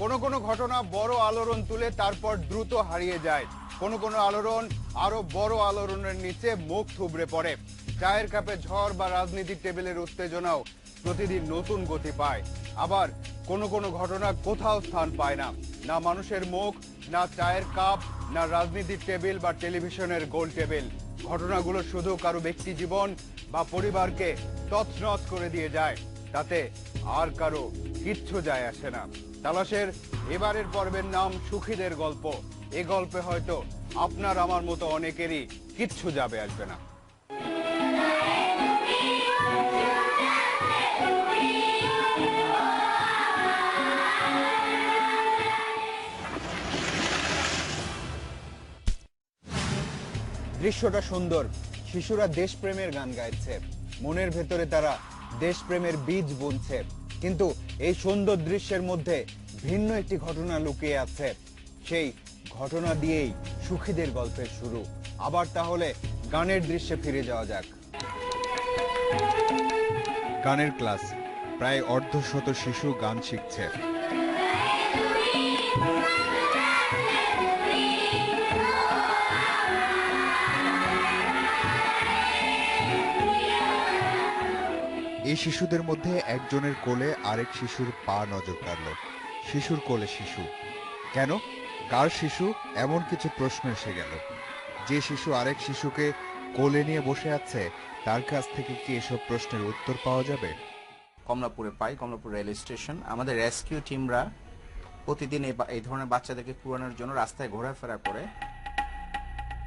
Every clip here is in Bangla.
কোনো কোনো ঘটনা বড় আলোড়ন তুলে তারপর দ্রুত হারিয়ে যায়। কোনো কোনো আলোড়ন আরও বড় আলোড়নের নিচে মুখ থুবড়ে পড়ে। চায়ের কাপে ঝড় বা রাজনীতির টেবিলের উত্তেজনাও প্রতিদিন নতুন গতি পায়। আবার কোনো কোনো ঘটনা কোথাও স্থান পায় না। না মানুষের মুখ, না চায়ের কাপ, না রাজনীতির টেবিল বা টেলিভিশনের গোল টেবিল। ঘটনাগুলো শুধু কারও ব্যক্তি জীবন বা পরিবারকে তছনছ করে দিয়ে যায়। তাতে আর কারও কিচ্ছু যায় আসে না। তালাশের এবারের পর্বের নাম সুখীদের গল্প। এ গল্পে হয়তো আপনার আমার মতো অনেকেরই কিচ্ছু যাবে আসবে না। দৃশ্যটা সুন্দর। শিশুরা দেশপ্রেমের গান গাইছে। মনের ভেতরে তারা দেশপ্রেমের বীজ বুনছে। কিন্তু এই সুন্দর দৃশ্যের মধ্যে ভিন্ন একটি ঘটনা লুকিয়ে আছে। সেই ঘটনা দিয়েই সুখীদের গল্পের শুরু। আবার তাহলে গানের দৃশ্যে ফিরে যাওয়া যাক। গানের ক্লাস, প্রায় অর্ধশত শিশু গান শিখছে। এই শিশুদের মধ্যে একজনের কোলে আরেক শিশুর পা নজর কাড়ল। শিশুর কোলে শিশু। কেন? কার শিশু? এমন কিছু প্রশ্ন এসে গেল। যে শিশু আরেক শিশুকে কোলে নিয়ে বসে আছে তার কাছ থেকে কি এসব প্রশ্নের উত্তর পাওয়া যাবে? কমলাপুরে পাই কমলাপুর রেল স্টেশন। আমাদের রেস্কিউ টিমরা প্রতিদিন এই ধরনের বাচ্চাদেরকে কুড়ানোর জন্য রাস্তায় ঘোরাফেরা করে।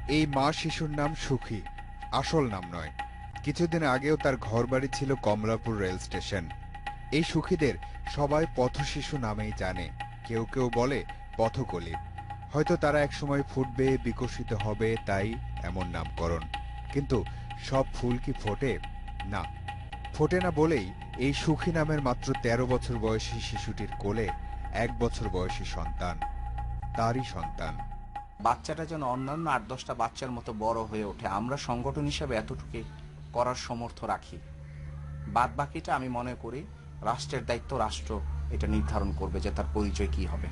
এই মা শিশুর নাম সুখী। আসল নাম নয়। কিছুদিন আগেও তার ঘরবাড়ি ছিল কমলাপুর রেল স্টেশন। এই সুখীদের সবাই পথ শিশু নামেই জানে। কেউ কেউ বলে পথকলি। হয়তো তারা একসময় ফুটবে, বিকশিত হবে, তাই এমন নামকরণ। কিন্তু সব ফুল কি ফোটে? না। ফোটে না বলেই এই সুখী নামের মাত্র তেরো বছর বয়সী শিশুটির কোলে এক বছর বয়সী সন্তান। তারই সন্তান। বাচ্চাটা যেন অন্যান্য আট দশটা বাচ্চার মতো বড় হয়ে ওঠে। আমরা সংগঠন হিসাবে এতটুকু করার সমর্থ রাখি। বাদ বাকিটা আমি মনে করি রাষ্ট্রের দায়িত্ব রাষ্ট্র এটা নির্ধারণ করবে যে তার পরিচয় কি হবে।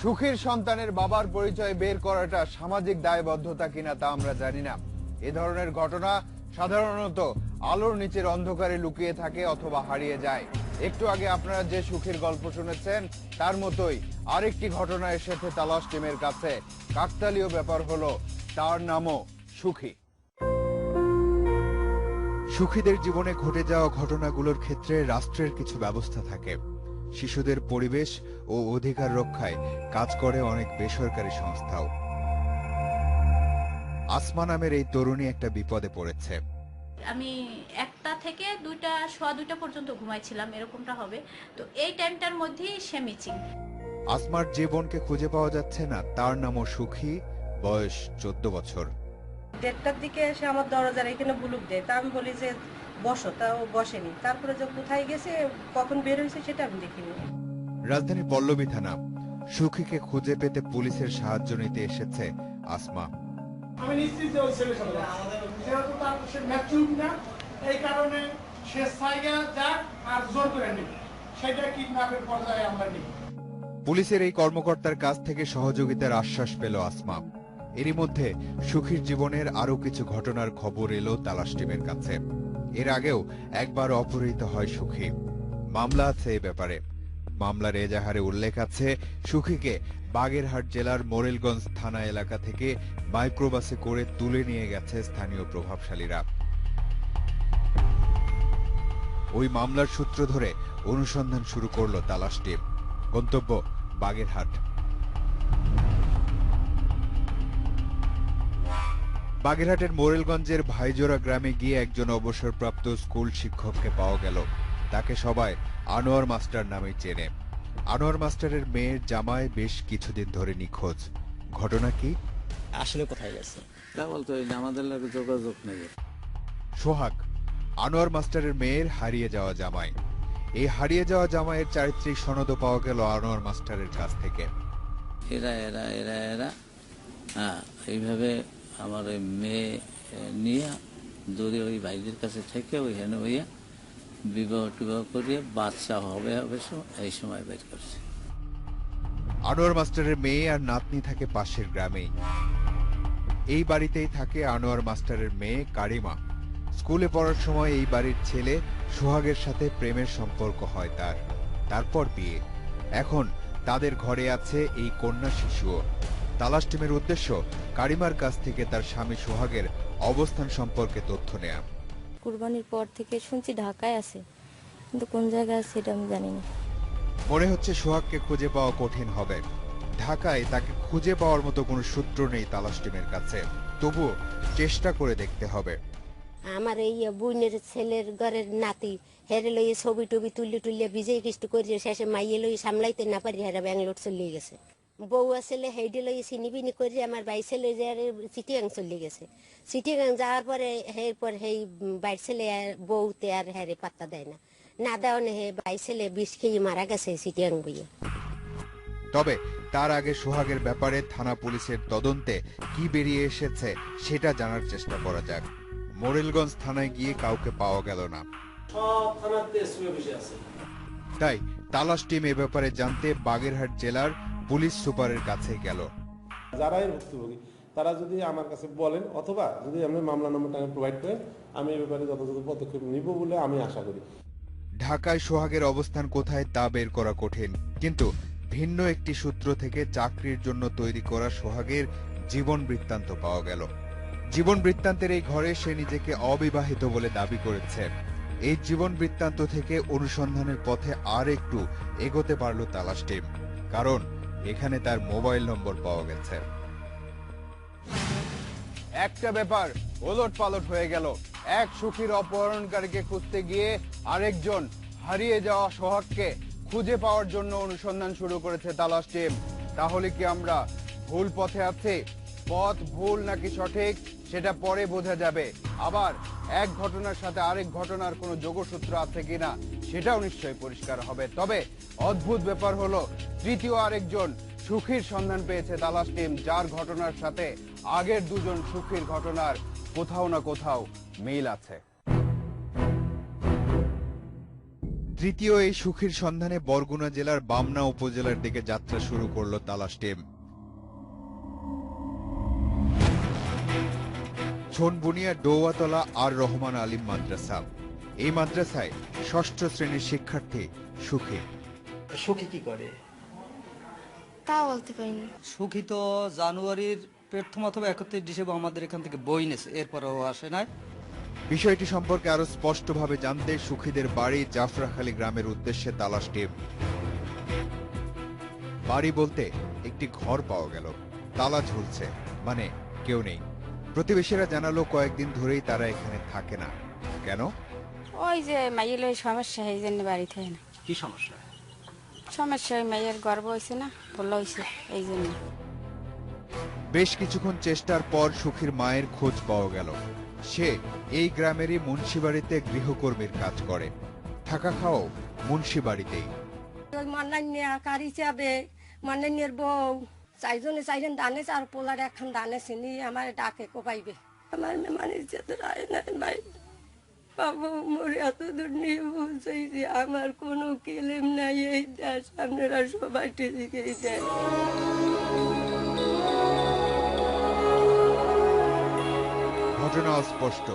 সুখীর সন্তানের বাবার পরিচয় বের করাটা সামাজিক দায়বদ্ধতা কিনা তা আমরা জানি না। এ ধরনের ঘটনা সাধারণত আলোর নিচের অন্ধকারে লুকিয়ে থাকে অথবা হারিয়ে যায়। একটু আগে আপনারা যে সুখের গল্প শুনেছেন, তার মতোই আরেকটি ঘটনা এসেছে তালাশ টিমের কাছে। কাকতালীয় ব্যাপার হলো, তার নামও সুখী। সুখীদের জীবনে ঘটে যাওয়া ঘটনাগুলোর ক্ষেত্রে রাষ্ট্রের কিছু ব্যবস্থা থাকে। শিশুদের পরিবেশ ও অধিকার রক্ষায় কাজ করে অনেক বেসরকারি সংস্থাও। আসমা নামের এই তরুণী একটা বিপদে পড়েছে। আমি একটা থেকে দুইটা সোয়া দুইটা পর্যন্ত ঘুমাইছিলাম এরকমটা হবে। তো এই টাইমটার মধ্যেই সে মিচিং আসমার যে বোনকে খুঁজে পাওয়া যাচ্ছে না তার নামও সুখী বয়স চোদ্দ বছর। দেড়টার দিকে এসে আমার দরজার এখানে বুলুক দেয়। তা আমি বলি যে বসো। তা ও বসেনি। তারপরে যে কোথায় গেছে কখন বের হয়েছে সেটা আমি দেখিনি। রাজধানী পল্লবী থানা সুখীকে খুঁজে পেতে পুলিশের সাহায্য নিতে এসেছে আসমা। আমি নিশ্চিত যে ওই ছেলে সাথে যেহেতু তার সে ম্যাচুর না এই কারণে সে সাইগা যাক আর জোর করে নেবে সেটা কিডন্যাপের পর্যায়ে আমরা নিই। পুলিশের এই কর্মকর্তার কাছ থেকে সহযোগিতার আশ্বাস পেল আসমা। এরই মধ্যে সুখীর জীবনের আরও কিছু ঘটনার খবর এলো তালাশ টিমের কাছে। এর আগেও একবার অপহৃত হয় সুখী। মামলা আছে এ ব্যাপারে। মামলার এজাহারে উল্লেখ আছে, সুখীকে বাগেরহাট জেলার মোরেলগঞ্জ থানা এলাকা থেকে মাইক্রোবাসে করে তুলে নিয়ে গেছে স্থানীয় প্রভাবশালীরা। ওই মামলার সূত্র ধরে অনুসন্ধান শুরু করল তালাশ টিম। গন্তব্য বাগেরহাট। বাগেরহাটের মোরেলগঞ্জের ভাইজোড়া গ্রামে গিয়ে একজন অবসরপ্রাপ্ত স্কুল শিক্ষককে পাওয়া গেল। তাকে সবাই আনোয়ার মাস্টার নামে চেনে। আনোয়ার মাস্টারের মেয়ের জামায় বেশ কিছুদিন ধরে নিখোঁজ। ঘটনা কি? আসলে কোথায় গেছে? তা বলতো আমাদের লাগে যোগাযোগ নেই। সোহাগ আনোয়ার মাস্টারের মেয়ের হারিয়ে যাওয়া জামাই। এই হারিয়ে যাওয়া জামাইয়ের চারিত্রিক সনদও পাওয়া গেল আনোয়ার মাস্টারের কাছ থেকে। এরা এরা এরা এরা। হ্যাঁ এইভাবে আমার ওই মেয়ে নিয়ে দূরে ওই ভাইদের কাছে থেকে ওইখানে হইয়া বিবাহ টিবাহ করিয়ে বাচ্চা হবে হবে এই সময় বের করছে। আনোয়ার মাস্টারের মেয়ে আর নাতনি থাকে পাশের গ্রামেই। এই বাড়িতেই থাকে আনোয়ার মাস্টারের মেয়ে কারিমা। স্কুলে পড়ার সময় এই বাড়ির ছেলে সোহাগের সাথে প্রেমের সম্পর্ক হয় তার। তারপর বিয়ে। এখন তাদের ঘরে আছে এই কন্যা শিশুও। তালাশ টিমের উদ্দেশ্য কারিমার কাছ থেকে তার স্বামী সোহাগের অবস্থান সম্পর্কে তথ্য নেয়া। কুরবানির পর থেকে শুনছি ঢাকায় আছে কিন্তু কোন জায়গায় আছে সেটা আমি জানি না মনে হচ্ছে সোহাগকে খুঁজে পাওয়া কঠিন হবে। ঢাকায় তাকে খুঁজে পাওয়ার মতো কোনো সূত্র নেই তালাশ টিমের কাছে। তবুও চেষ্টা করে দেখতে হবে। আমার এই বোনের ছেলের ঘরের নাতি হেরে লইয়ে ছবি টবি তুললে টুললে বিজয় কৃষ্ণ করে শেষে মাইয়ে লই সামলাইতে না পারি হেরা ব্যাঙ্গালোর চলে গেছে। বউ আসলে হেডে লই চিনিবিনি করে আমার বাই ছেলে যে চিটিয়াং চলে গেছে। চিটিয়াং যাওয়ার পরে এরপর সেই বাইর ছেলে আর বউতে আর হেরে পাত্তা দেয় না। না দেওয়া হে বাই ছেলে বিষ খেয়ে মারা গেছে চিটিয়াং বইয়ে। তবে তার আগে সোহাগের ব্যাপারে থানা পুলিশের তদন্তে কি বেরিয়ে এসেছে সেটা জানার চেষ্টা করা যাক। মোরেলগঞ্জ থানায় গিয়ে কাউকে পাওয়া গেল না। সব থানাতে এসপি অফিসে আছে। তাই তালাশ টিম এ ব্যাপারে জানতে বাগেরহাট জেলার পুলিশ সুপারের কাছে গেল। যারাই ভুক্তভোগী তারা যদি আমার কাছে বলেন অথবা যদি আপনি মামলা নম্বরটা প্রোভাইড করেন আমি এই ব্যাপারে যথাযথ পদক্ষেপ নিব বলে আমি আশা করি। ঢাকায় সোহাগের অবস্থান কোথায় তা বের করা কঠিন কিন্তু ভিন্ন একটি সূত্র থেকে চাকরির জন্য তৈরি করা সোহাগের জীবন বৃত্তান্ত পাওয়া গেল। জীবন বৃত্তান্তের এই ঘরে সে নিজেকে অবিবাহিত বলে দাবি করেছে। এই জীবন বৃত্তান্ত থেকে অনুসন্ধানের পথে আর একটু এগোতে পারল তালাশ টিম। কারণ এখানে তার মোবাইল নম্বর পাওয়া গেছে। একটা ব্যাপার ওলট পালট হয়ে গেল। এক সুখীর অপহরণকারীকে খুঁজতে গিয়ে আরেকজন হারিয়ে যাওয়া সোহাগকে খুঁজে পাওয়ার জন্য অনুসন্ধান শুরু করেছে তালাশ টিম। তাহলে কি আমরা ভুল পথে আছে? পথ ভুল নাকি সঠিক? সেটা পরে বোঝা যাবে। আবার এক ঘটনার সাথে আরেক ঘটনার কোনো যোগসূত্র আছে কিনা, সেটাও নিশ্চয়ই পরিষ্কার হবে। তবে অদ্ভুত ব্যাপার হলো, তৃতীয় আরেকজন সুখীর সন্ধান পেয়েছে তালাশ টিম, যার ঘটনার সাথে আগের দুজন সুখীর ঘটনার কোথাও না কোথাও মিল আছে। তৃতীয় এই সুখীর সন্ধানে বরগুনা জেলার বামনা উপজেলার দিকে যাত্রা শুরু করল তালাশ টিম। ছনবুনিয়া ডৌয়াতলা আর রহমান আলিম মাদ্রাসা। এই মাদ্রাসায় ষষ্ঠ শ্রেণির শিক্ষার্থী সুখী। সুখী কি করে? তা বলতে পারিনি। সুখী তো জানুয়ারির প্রথম অথবা একত্রিশ ডিসেম্বর আমাদের এখান থেকে বই নেছে এরপরেও আসে নাই। বিষয়টি সম্পর্কে আরও স্পষ্টভাবে জানতে সুখীদের বাড়ি জাফরাখালী গ্রামের উদ্দেশ্যে তালাশ টিম। বাড়ি বলতে একটি ঘর পাওয়া গেল। তালা ঝুলছে মানে কেউ নেই। প্রতিবেশীরা জানালো কয়েকদিন ধরেই তারা এখানে থাকে না। কেন? ওই যে মাইয়ের ওই সমস্যা এই জন্য বাড়ি থাকে না। কি সমস্যা? সমস্যা ওই মাইয়ের গর্ব হয়েছে না বলল হয়েছে এই জন্য। বেশ কিছুক্ষণ চেষ্টার পর সুখীর মায়ের খোঁজ পাওয়া গেল। সে এই গ্রামেরই মুন্সিবাড়িতে গৃহকর্মীর কাজ করে। থাকা খাওয়াও মুন্সিবাড়িতেই। ওই মান্নান্যা কারি চাবে মান্নান্যের বউ চারজনে চাইজন দানে আর পোলার এখন দানে চিনি আমার ডাকে কোপাইবে। আমার মেমানি যেতে রায় নাই, ভাই। বাবু, মোর এত দূর নিয়ে পৌঁছাইছি আমার কোনো কেলেম নাই, এই দেশ আপনারা সবাই টিকে দেয় ঘটনা অস্পষ্ট।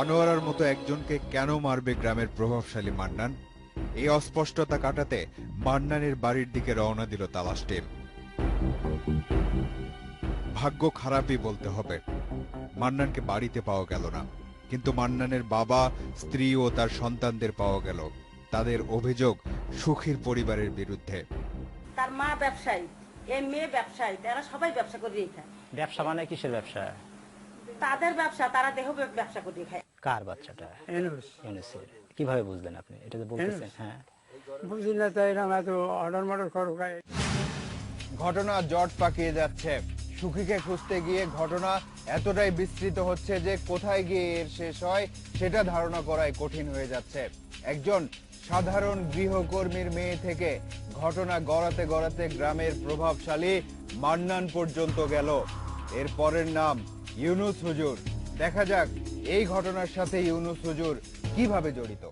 আনোয়ারার মতো একজনকে কেন মারবে গ্রামের প্রভাবশালী মান্নান? এই অস্পষ্টতা কাটাতে মান্নানের বাড়ির দিকে রওনা দিল তালাশ টিম। ভাগ্য খারাপই বলতে হবে। মান্নানকে বাড়িতে পাওয়া গেল না। কিন্তু মান্নানের বাবা স্ত্রী ও তার সন্তানদের পাওয়া গেল। তাদের অভিযোগ সুখীর পরিবারের বিরুদ্ধে। তার মা ব্যবসায়ী এই মেয়ে ব্যবসায়ী তারা সবাই ব্যবসা করে খায়। ব্যবসা মানে কিসের ব্যবসা? তাদের ব্যবসা তারা দেহ ব্যবসা করে খায়। কার বাচ্চাটা? ইউনুসের। কীভাবে বুঝলেন আপনি? এটা তো বলতেছেন হ্যাঁ। বুঝি না তাই এরকম এত অর্ডার মর্ডার করো ঘটনা জট পাকিয়ে যাচ্ছে। সুখীকে খুঁজতে গিয়ে ঘটনা এতটাই বিস্তৃত হচ্ছে যে কোথায় গিয়ে এর শেষ হয়, সেটা ধারণা করাই কঠিন হয়ে যাচ্ছে। একজন সাধারণ গৃহকর্মীর মেয়ে থেকে ঘটনা গড়াতে গড়াতে গ্রামের প্রভাবশালী মান্নান পর্যন্ত গেল। এর পরের নাম ইউনুস হুজুর। দেখা যাক এই ঘটনার সাথে ইউনুস হুজুর কীভাবে জড়িত।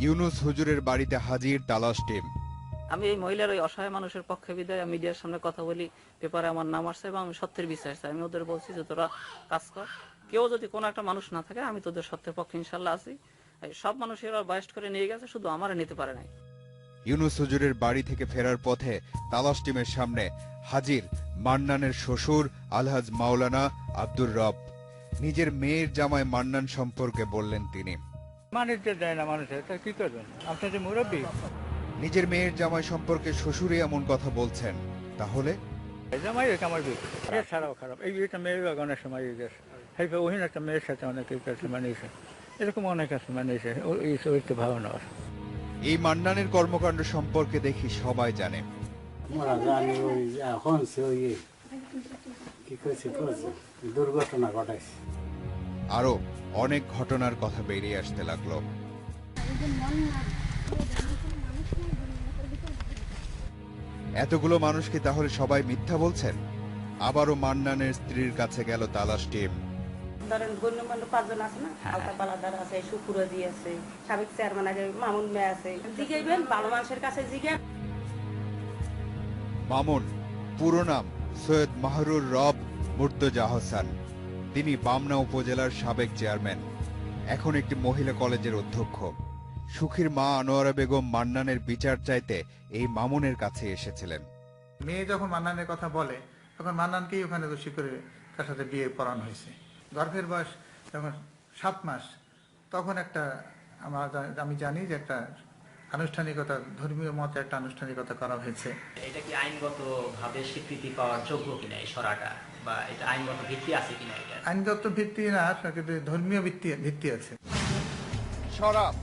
ইউনুস হুজুরের বাড়িতে হাজির তালাশ টিম। আমি এই মহিলার ওই অসহায় মানুষের পক্ষে বিদায় মিডিয়ার সামনে কথা বলি পেপারে আমার নাম আসছে এবং আমি সত্যের বিশ্বাস চাই। আমি ওদের বলছি যে তোরা কাজ কর। কেউ যদি কোনো একটা মানুষ না থাকে আমি তোদের সত্যের পক্ষে ইনশাল্লাহ আছি। এই সব মানুষের বাইস্ট করে নিয়ে গেছে শুধু আমার নিতে পারে নাই। ইউনুস হুজুরের বাড়ি থেকে ফেরার পথে তালাশ টিমের সামনে হাজির মান্নানের শ্বশুর আলহাজ মাওলানা আব্দুর রব। নিজের মেয়ের জামাই মান্নান সম্পর্কে বললেন তিনি। মানুষ যে দেয় না মানুষের কি করবেন? আপনি যে মুরব্বী। নিজের মেয়ের জামাই সম্পর্কে শ্বশুরই এমন কথা বলছেন তাহলে? জামাই রেখে আমার বিয়ে। ছাড়াও খারাপ। এই বিয়েটা মেয়ের অনেক সময় এই গেছে ওহিন একটা মেয়ের সাথে অনেক কাছে মানিয়েছে। এরকম অনেক আছে মানিয়েছে। এই শরীরকে ভালো না এই মান্নানের কর্মকাণ্ড সম্পর্কে দেখি সবাই জানে। ওই এখন সে কি করেছে করেছে দুর্ঘটনা ঘটাইছে। আরও অনেক ঘটনার কথা বেরিয়ে আসতে লাগল। এতগুলো মানুষ কি তাহলে সবাই মিথ্যা বলছেন? আবারও মান্নানের স্ত্রীর কাছে গেল তালাশ টিম। ধরেন গণ্যমান্য পাঁচজন আছে না? আলতা পালাদার আছে শুকুরজি আছে সাবেক চেয়ারম্যান আছে মামুন মেয়ে আছে। জিগাইবেন ভালো মানুষের কাছে জিগে মামুন পুরো নাম সৈয়দ মাহরুর রব মুর্তজা হাসান। তিনি বামনা উপজেলার সাবেক চেয়ারম্যান। এখন একটি মহিলা কলেজের অধ্যক্ষ। সুখীর মা আনোয়ারা বেগম মান্নানের বিচার চাইতে এই মামুনের কাছে এসেছিলেন। মেয়ে যখন মান্নানের কথা বলে তখন মান্নানকেই ওখানে দোষী করে তার সাথে বিয়ে পড়ানো হয়েছে। গর্ভের বয়স যখন সাত মাস তখন একটা আমার আমি জানি যে একটা আনুষ্ঠানিকতা ধর্মীয় মতে একটা আনুষ্ঠানিকতা করা হয়েছে। এটা কি আইনগত ভাবে স্বীকৃতি পাওয়ার যোগ্য কিনা এই সরাটা? বা এটা আইনগত ভিত্তি আছে কিনা এটা? আইনগত ভিত্তি না কিন্তু ধর্মীয় ভিত্তি ভিত্তি আছে। সরাব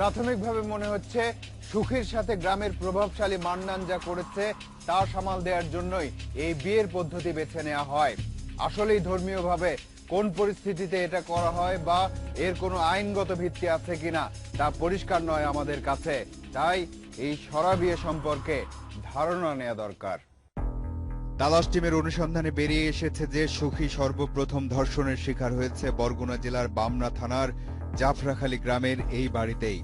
প্রাথমিকভাবে মনে হচ্ছে সুখীর সাথে গ্রামের প্রভাবশালী মান্নান যা করেছে তা সামাল দেওয়ার জন্যই এই বিয়ের পদ্ধতি বেছে নেওয়া হয়। আসলেই ধর্মীয়ভাবে কোন পরিস্থিতিতে এটা করা হয় বা এর কোনো আইনগত ভিত্তি আছে কিনা তা পরিষ্কার নয় আমাদের কাছে। তাই এই সরা বিয়ে সম্পর্কে ধারণা নেওয়া দরকার। তালাশ টিমের অনুসন্ধানে বেরিয়ে এসেছে যে সুখী সর্বপ্রথম ধর্ষণের শিকার হয়েছে বরগুনা জেলার বামনা থানার জাফরাখালী গ্রামের এই বাড়িতেই।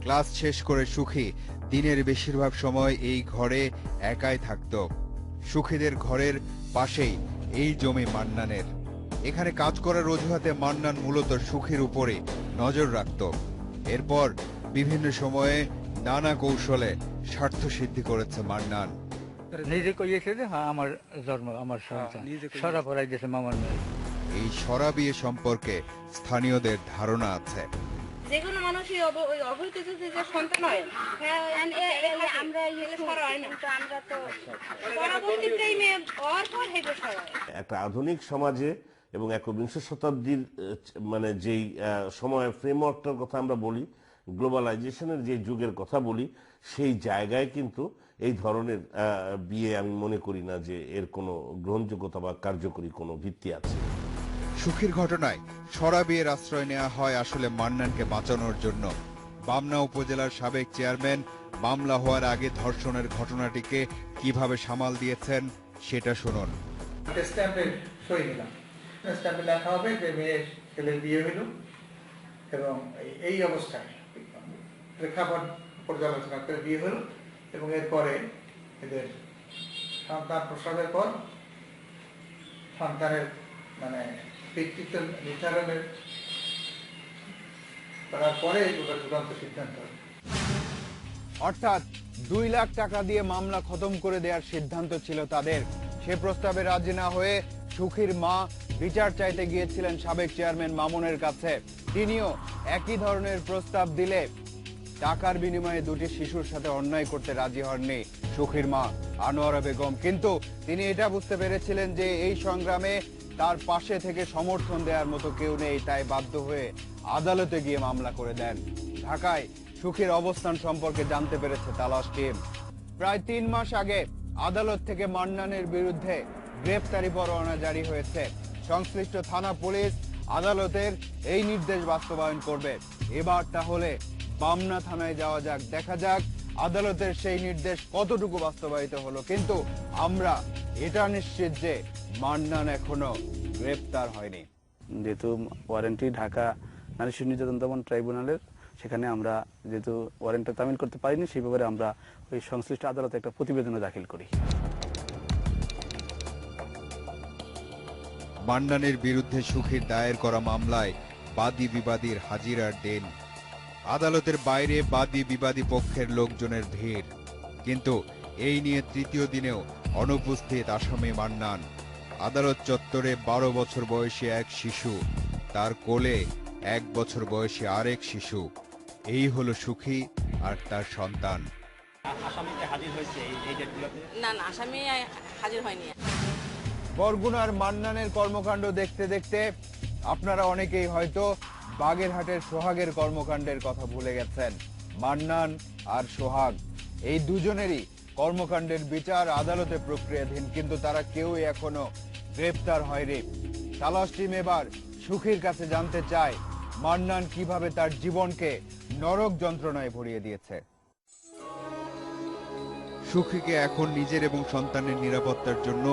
ক্লাস শেষ করে সুখী দিনের বেশিরভাগ সময় এই ঘরে একাই থাকত। সুখীদের ঘরের পাশেই এই জমি মান্নানের। এখানে কাজ করার অজুহাতে মান্নান মূলত সুখীর উপরে নজর রাখত। এরপর বিভিন্ন সময়ে নানা কৌশলে স্বার্থ সিদ্ধি করেছে মান্নান। নিজে কইয়েছে যে হ্যাঁ আমার জন্ম আমার সন্তান। সরা পড়াই দিয়েছে মামার মেয়ে। এই সরা বিয়ে সম্পর্কে স্থানীয়দের ধারণা আছে। যে কোনো মানুষই ওই অবৈধ যে সন্তান হয় আমরা আমরা তো হওয়ার পর হেঁটে একটা আধুনিক সমাজে এবং একবিংশ শতাব্দীর মানে যেই সময় ফ্রেমওয়ার্কটার কথা আমরা বলি গ্লোবালাইজেশনের যে যুগের কথা বলি সেই জায়গায় কিন্তু এই ধরনের বিয়ে আমি মনে করি না যে এর কোনো গ্রহণযোগ্যতা বা কার্যকরী কোনো ভিত্তি আছে। সুখীর ঘটনায় সরা বিয়ের আশ্রয় নেওয়া হয় আসলে মান্নানকে বাঁচানোর জন্য। বামনা উপজেলার সাবেক চেয়ারম্যান মামলা হওয়ার আগে ধর্ষণের ঘটনাটিকে কীভাবে সামাল দিয়েছেন সেটা শুনুন। স্ট্যাম্পে সই নিলাম। এবং এই- অবস্থায় প্রেক্ষাপট পর্যালোচনা করে বিয়ে হলো এবং এরপরে এদের সন্তান প্রসবের পর সন্তানের মানে পিতৃত্ব নির্ধারণের করার পরে ওটা চূড়ান্ত সিদ্ধান্ত। অর্থাৎ দুই লাখ টাকা দিয়ে মামলা খতম করে দেওয়ার সিদ্ধান্ত ছিল তাদের। সে প্রস্তাবে রাজি না হয়ে সুখীর মা বিচার চাইতে গিয়েছিলেন সাবেক চেয়ারম্যান মামুনের কাছে। তিনিও একই ধরনের প্রস্তাব দিলে টাকার বিনিময়ে দুটি শিশুর সাথে অন্যায় করতে রাজি হননি। সুখীর মা আনোয়ারা বেগম। কিন্তু তিনি এটা বুঝতে পেরেছিলেন যে এই সংগ্রামে তার পাশে থেকে সমর্থন দেওয়ার মতো কেউ নেই, তাই বাধ্য হয়ে আদালতে গিয়ে মামলা করে দেন। ঢাকায় সুখীর অবস্থান সম্পর্কে জানতে পেরেছে তালাশ টিম। প্রায় তিন মাস আগে আদালত থেকে মান্নানের বিরুদ্ধে গ্রেফতারি পরোয়ানা জারি হয়েছে। সংশ্লিষ্ট থানা পুলিশ আদালতের এই নির্দেশ বাস্তবায়ন করবে। এবার তাহলে বামনা থানায় যাওয়া যাক, দেখা যাক আদালতের সেই নির্দেশ কতটুকু বাস্তবায়িত হলো? কিন্তু আমরা এটা নিশ্চিত যে মান্নান এখনও গ্রেপ্তার হয়নি। যেহেতু ওয়ারেন্টি ঢাকা নারী শিশু নির্যাতন দমন ট্রাইব্যুনালের সেখানে আমরা যেহেতু ওয়ারেন্টটা তামিল করতে পারিনি সেই ব্যাপারে আমরা ওই সংশ্লিষ্ট আদালতে একটা প্রতিবেদনও দাখিল করি। মান্নানের বিরুদ্ধে সুখীর দায়ের করা মামলায় বাদী বিবাদীর হাজিরার দিন আদালতের বাইরে বাদী বিবাদী পক্ষের লোকজনের ভিড়। কিন্তু এই নিয়ে তৃতীয় দিনেও অনুপস্থিত আসামি মান্নান। আদালত চত্বরে বারো বছর বয়সী এক শিশু তার কোলে এক বছর বয়সী আরেক শিশু। এই হলো সুখী আর তার সন্তান। আসামিতে হাজির হয়েছে এই এই ডেটগুলোতে না না আসামি হাজির হয়নি। বরগুনার মান্নানের কর্মকাণ্ড দেখতে দেখতে আপনারা অনেকেই হয়তো বাগেরহাটের সোহাগের কর্মকাণ্ডের কথা ভুলে গেছেন মান্নান আর সোহাগ। এই দুজনেরই কর্মকাণ্ডের বিচার আদালতে প্রক্রিয়াধীন, কিন্তু তারা কেউই এখনও গ্রেপ্তার হয়নি। তালাশ টিম এবার সুখীর কাছে জানতে চায়, মান্নান কীভাবে তার জীবনকে নরক যন্ত্রণায় ভরিয়ে দিয়েছে। সুখীকে এখন নিজের এবং সন্তানের নিরাপত্তার জন্য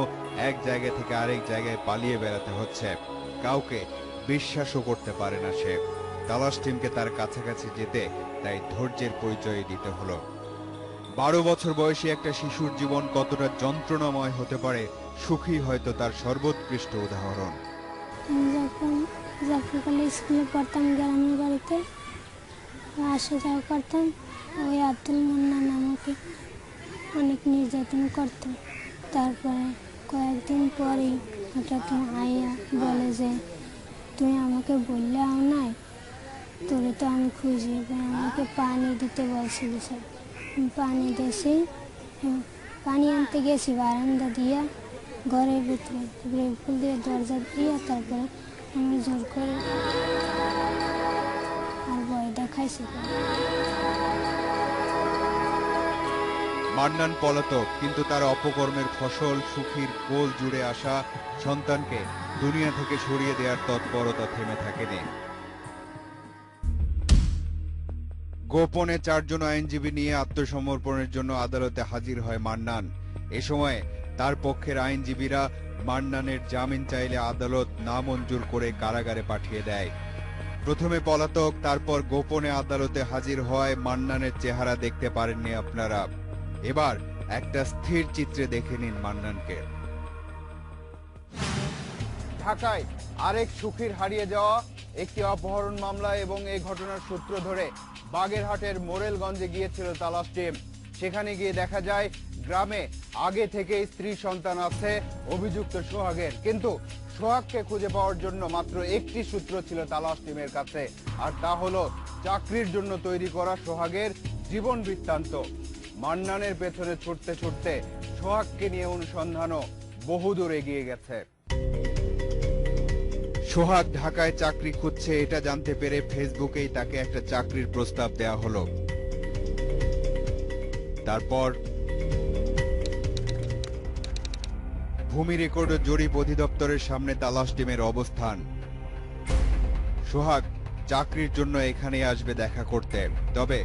এক জায়গা থেকে আরেক জায়গায় পালিয়ে বেড়াতে হচ্ছে। কাউকে বিশ্বাসও করতে পারে না সে। তালাশ টিমকে তার কাছাকাছি যেতে তাই ধৈর্যের পরিচয় দিতে হলো। বারো বছর বয়সী একটা শিশুর জীবন কতটা যন্ত্রণাময় হতে পারে, সুখী হয়তো তার সর্বোৎকৃষ্ট উদাহরণ। যখন জাফরকালে স্কুলে পড়তাম, গ্রামের বাড়িতে আসা যাওয়া করতাম, ওই আব্দুল মান্নান আমাকে অনেক নির্যাতন করতো। তারপরে কয়েকদিন পরেই হঠাৎ আইয়া বলে যে তুই আমাকে বললে আও নাই? তোরে তো আমি খুঁজি আমাকে পানি দিতে বলছিল স্যার পানি দিয়েছি পানি আনতে গেছি, বারান্দা দিয়া, ঘরের ভিতরে। ফুল দিয়ে দরজা দিয়ে তারপরে আমি জোর করে আর ভয় দেখাইছি। মান্নান পলাতক, কিন্তু তার অপকর্মের ফসল, সুখীর কোল জুড়ে আসা সন্তানকে দুনিয়া থেকে সরিয়ে দেওয়ার তৎপরতা থেমে থাকেনি। গোপনে চারজন আইনজীবী নিয়ে আত্মসমর্পণের জন্য আদালতে হাজির হয় মান্নান। এ সময় তার পক্ষের আইনজীবীরা মান্নানের জামিন চাইলে আদালত নামঞ্জুর করে কারাগারে পাঠিয়ে দেয়। প্রথমে পলাতক, তারপর গোপনে আদালতে হাজির হয় মান্নানের চেহারা দেখতে পারেননি আপনারা। এবার একটা স্থির চিত্রে দেখে নিন মান্নানকে। ঢাকায় আরেক সুখীর হারিয়ে যাওয়া একটি অপহরণ মামলা এবং এই ঘটনার সূত্র ধরে বাগেরহাটের মোরেলগঞ্জে গিয়েছিল তালাশ টিম। সেখানে গিয়ে দেখা যায়, গ্রামে আগে থেকেই স্ত্রী সন্তান আছে, অভিযুক্ত সোহাগের। কিন্তু সোহাগকে খুঁজে পাওয়ার জন্য মাত্র একটি সূত্র ছিল তালাশ টিমের কাছে, আর তা হলো চাকরির জন্য তৈরি করা সোহাগের জীবন বৃত্তান্ত। মান্নানের পেছনে ছুটতে ছুটতে সোহাগকে নিয়ে অনুসন্ধানও বহুদূর এগিয়ে গেছে। সোহাগ ঢাকায় চাকরি খুঁজছে, এটা জানতে পেরে ফেসবুকেই তাকে একটা চাকরির প্রস্তাব দেওয়া হলো। তারপর ভূমি রেকর্ড ও জরিপ অধিদপ্তরের সামনে তালাশ টিমের অবস্থান। সোহাগ চাকরির জন্য এখানে আসবে দেখা করতে, তবে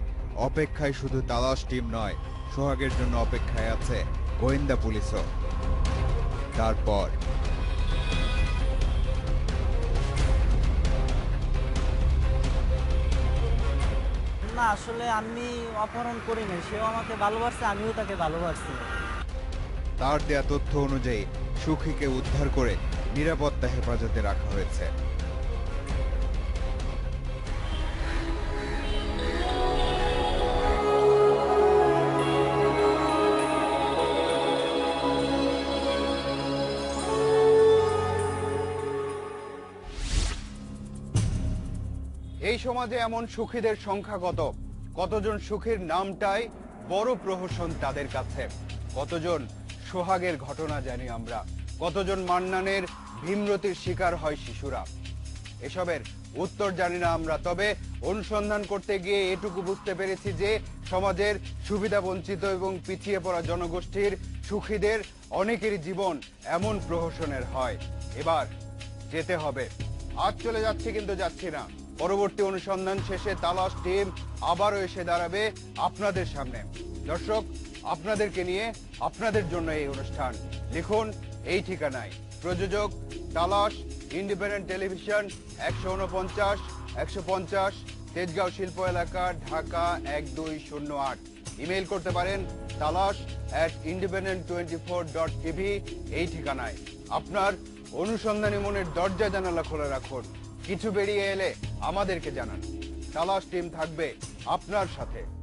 অপেক্ষায় শুধু তালাশ টিম নয়, সোহাগের জন্য অপেক্ষায় আছে গোয়েন্দা পুলিশও। তারপর না, আসলে আমি অপহরণ করি করিনি সেও আমাকে ভালোবাসছে, আমিও তাকে ভালোবাসছি তার দেয়া তথ্য অনুযায়ী সুখীকে উদ্ধার করে নিরাপত্তা হেফাজতে রাখা হয়েছে। এই সমাজে এমন সুখীদের সংখ্যা কত? কতজন সুখীর নামটাই বড় প্রহসন তাদের কাছে? কতজন সোহাগের ঘটনা জানি আমরা? কতজন মান্নানের ভীমরতির শিকার হয় শিশুরা? এসবের উত্তর জানি না আমরা, তবে অনুসন্ধান করতে গিয়ে এটুকু বুঝতে পেরেছি যে সমাজের সুবিধা বঞ্চিত এবং পিছিয়ে পড়া জনগোষ্ঠীর সুখীদের অনেকেরই জীবন এমন প্রহসনের হয়। এবার যেতে হবে। আজ চলে যাচ্ছি কিন্তু যাচ্ছি না। পরবর্তী অনুসন্ধান শেষে তালাশ টিম আবারও এসে দাঁড়াবে আপনাদের সামনে। দর্শক, আপনাদেরকে নিয়ে আপনাদের জন্য এই অনুষ্ঠান। লিখুন এই ঠিকানায়। প্রযোজক, তালাশ, ইন্ডিপেন্ডেন্ট টেলিভিশন, একশো উনপঞ্চাশ একশো পঞ্চাশ, তেজগাঁও শিল্প এলাকা, ঢাকা এক দুই শূন্য আট। ইমেল করতে পারেন Talash at independent twenty four dot TV এই ঠিকানায়। আপনার অনুসন্ধানী মনের দরজা জানালা খোলা রাখুন। কিছু বেরিয়ে এলে আমাদেরকে জানান। তালাশ টিম থাকবে আপনার সাথে।